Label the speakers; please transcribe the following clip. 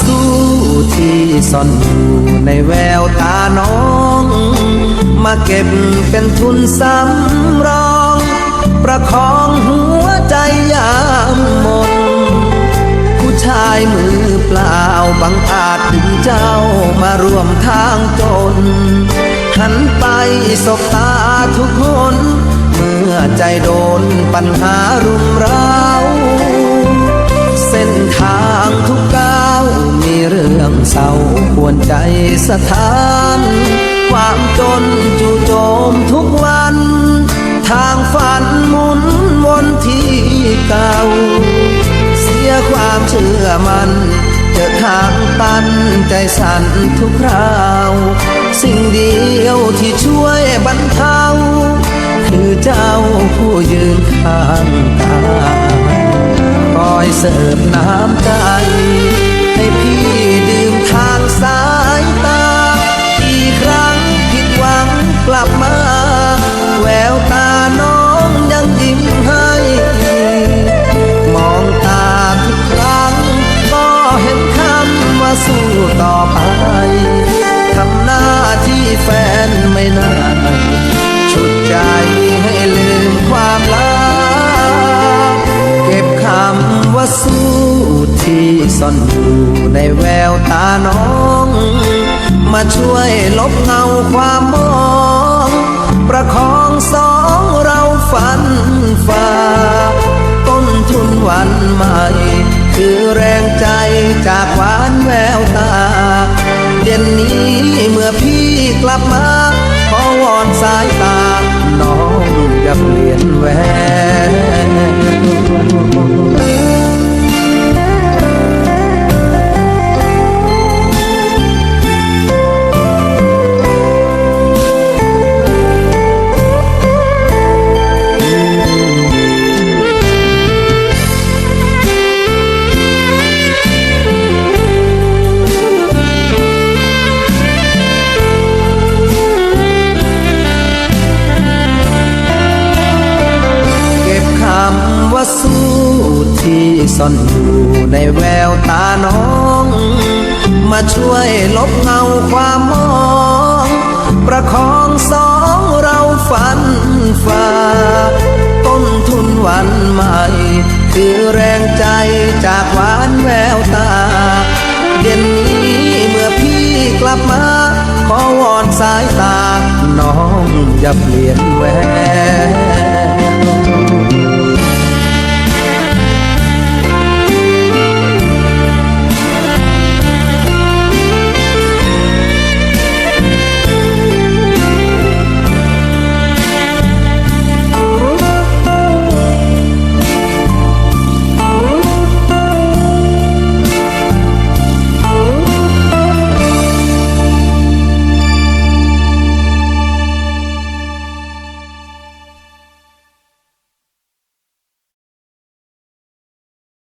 Speaker 1: สู้ที่ซ่อนอยู่ในแววตาน้อง มาเก็บเป็นทุนสำรอง ประคองหัวใจยามมนผู้ชายมือเปล่าบังอาจดึงเจ้ามาร่วมทางจน หันไปสบตาทุกคน เมื่อใจโดนปัญหารุมเร้า เศร้าปวนใจสะท้าน ความจนจู่โจมทุกวัน ทางฝันหมุนวนที่เก่า เสียความเชื่อมัน เจอทางตันใจสั่นทุกคราว สิ่งเดียวที่ช่วยบรรเทา คือเจ้าผู้ยืนข้างกายคอยเสิร์ฟน้ำใจให้พี่ สู้ที่ซ่อนอยู่ในแววตาน้อง มาช่วยลบเงาความมอง ประคองสองเราฝันฝ่าต้นทุนวันใหม่ คือแรงใจจากหวานแววตา เย็นนี้เมื่อพี่กลับมา ขอวอนสายตา น้องอย่าเปลี่ยนแหว ซ่อนอยู่ในแววตาน้อง มาช่วยลบเงาความมอง ประคองสองเราฝันฝ่าต้นทุนวันใหม่ คือแรงใจจากหวานแววตา เย็นนี้เมื่อพี่กลับมา ขอวอนสายตา น้องอย่าเปลี่ยนแหวน